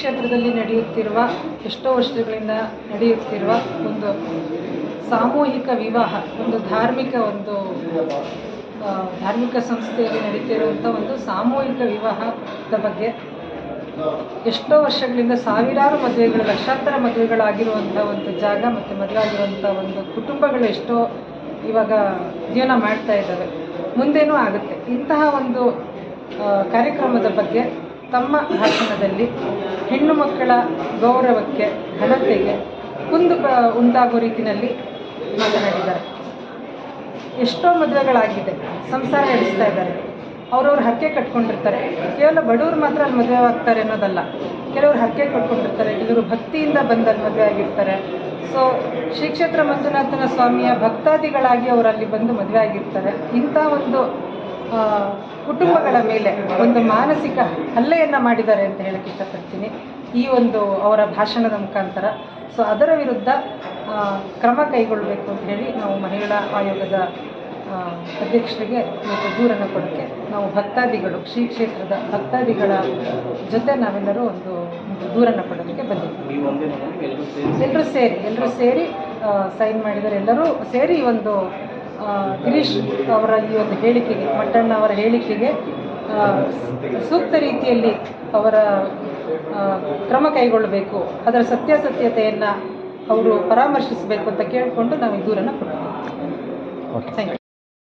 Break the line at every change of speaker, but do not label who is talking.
ಕ್ಷೇತ್ರದಲ್ಲಿ ನಡೆಯುತ್ತಿರುವ ಎಷ್ಟೋ ವರ್ಷಗಳಿಂದ ನಡೆಯುತ್ತಿರುವ ಒಂದು ಸಾಮೂಹಿಕ ವಿವಾಹ, ಒಂದು ಧಾರ್ಮಿಕ ಒಂದು ಧಾರ್ಮಿಕ ಸಂಸ್ಥೆಯಲ್ಲಿ ನಡೀತಿರುವಂಥ ಒಂದು ಸಾಮೂಹಿಕ ವಿವಾಹದ ಬಗ್ಗೆ ಎಷ್ಟೋ ವರ್ಷಗಳಿಂದ ಸಾವಿರಾರು ಮದುವೆಗಳು, ಲಕ್ಷಾಂತರ ಮದುವೆಗಳಾಗಿರುವಂಥ ಒಂದು ಜಾಗ ಮತ್ತು ಮದುವೆ ಆಗಿರುವಂಥ ಒಂದು ಕುಟುಂಬಗಳು ಎಷ್ಟೋ ಇವಾಗ ಜೀವನ ಮಾಡ್ತಾ ಇದ್ದಾವೆ. ಮುಂದೇನೂ ಆಗುತ್ತೆ. ಇಂತಹ ಒಂದು ಕಾರ್ಯಕ್ರಮದ ಬಗ್ಗೆ ತಮ್ಮ ಭಾಷಣದಲ್ಲಿ ಹೆಣ್ಣು ಮಕ್ಕಳ ಗೌರವಕ್ಕೆ, ಘನತೆಗೆ ಕುಂದು ಉಂಟಾಗೋ ರೀತಿಯಲ್ಲಿ ಮಾತನಾಡಿದ್ದಾರೆ. ಎಷ್ಟೋ ಮದುವೆಗಳಾಗಿದೆ, ಸಂಸಾರ ನಡೆಸ್ತಾ ಇದ್ದಾರೆ. ಅವ್ರವ್ರ ಹರಕೆ ಕಟ್ಕೊಂಡಿರ್ತಾರೆ. ಕೇವಲ ಬಡವ್ರು ಮಾತ್ರ ಅಲ್ಲಿ ಮದುವೆ ಆಗ್ತಾರೆ ಅನ್ನೋದಲ್ಲ. ಕೆಲವರು ಹಕ್ಕೆ ಕಟ್ಕೊಂಡಿರ್ತಾರೆ, ಕೆಲವರು ಭಕ್ತಿಯಿಂದ ಬಂದಲ್ಲಿ ಮದುವೆ ಆಗಿರ್ತಾರೆ. ಸೊ ಶ್ರೀ ಕ್ಷೇತ್ರ ಮಂಜುನಾಥನ ಸ್ವಾಮಿಯ ಭಕ್ತಾದಿಗಳಾಗಿ ಅವರಲ್ಲಿ ಬಂದು ಮದುವೆ ಆಗಿರ್ತಾರೆ. ಇಂಥ ಒಂದು ಕುಟುಂಬಗಳ ಮೇಲೆ ಒಂದು ಮಾನಸಿಕ ಹಲ್ಲೆಯನ್ನು ಮಾಡಿದ್ದಾರೆ ಅಂತ ಹೇಳಕ್ಕೆ ಇಷ್ಟಪಡ್ತೀನಿ. ಈ ಒಂದು ಅವರ ಭಾಷಣದ ಮುಖಾಂತರ. ಸೊ ಅದರ ವಿರುದ್ಧ ಕ್ರಮ ಕೈಗೊಳ್ಳಬೇಕು ಅಂತ ಹೇಳಿ ನಾವು ಮಹಿಳಾ ಆಯೋಗದ ಅಧ್ಯಕ್ಷರಿಗೆ ಮತ್ತು ದೂರನ್ನು ಕೊಡೋಕ್ಕೆ ನಾವು ಭಕ್ತಾದಿಗಳು, ಶ್ರೀ ಕ್ಷೇತ್ರದ ಭಕ್ತಾದಿಗಳ ಜೊತೆ ನಾವೆಲ್ಲರೂ ಒಂದು ದೂರನ್ನು ಕೊಡೋದಕ್ಕೆ ಬಂದಿದ್ದೀವಿ.
ಎಲ್ಲರೂ ಸೇರಿ
ಎಲ್ಲರೂ ಸೇರಿ ಸೈನ್ ಮಾಡಿದರೆ ಎಲ್ಲರೂ ಸೇರಿ ಒಂದು ಗಿರೀಶ್ ಅವರ ಈ ಒಂದು ಹೇಳಿಕೆಗೆ ಮಟ್ಟಣ್ಣ ಅವರ ಹೇಳಿಕೆಗೆ ಸೂಕ್ತ ರೀತಿಯಲ್ಲಿ ಅವರ ಕ್ರಮ ಕೈಗೊಳ್ಳಬೇಕು. ಅದರ ಸತ್ಯಾಸತ್ಯತೆಯನ್ನು ಅವರು ಪರಾಮರ್ಶಿಸಬೇಕು ಅಂತ ಕೇಳಿಕೊಂಡು ನಾವು ಈ ದೂರನ್ನು ಕೊಡ್ತೀವಿ ಥ್ಯಾಂಕ್ ಯು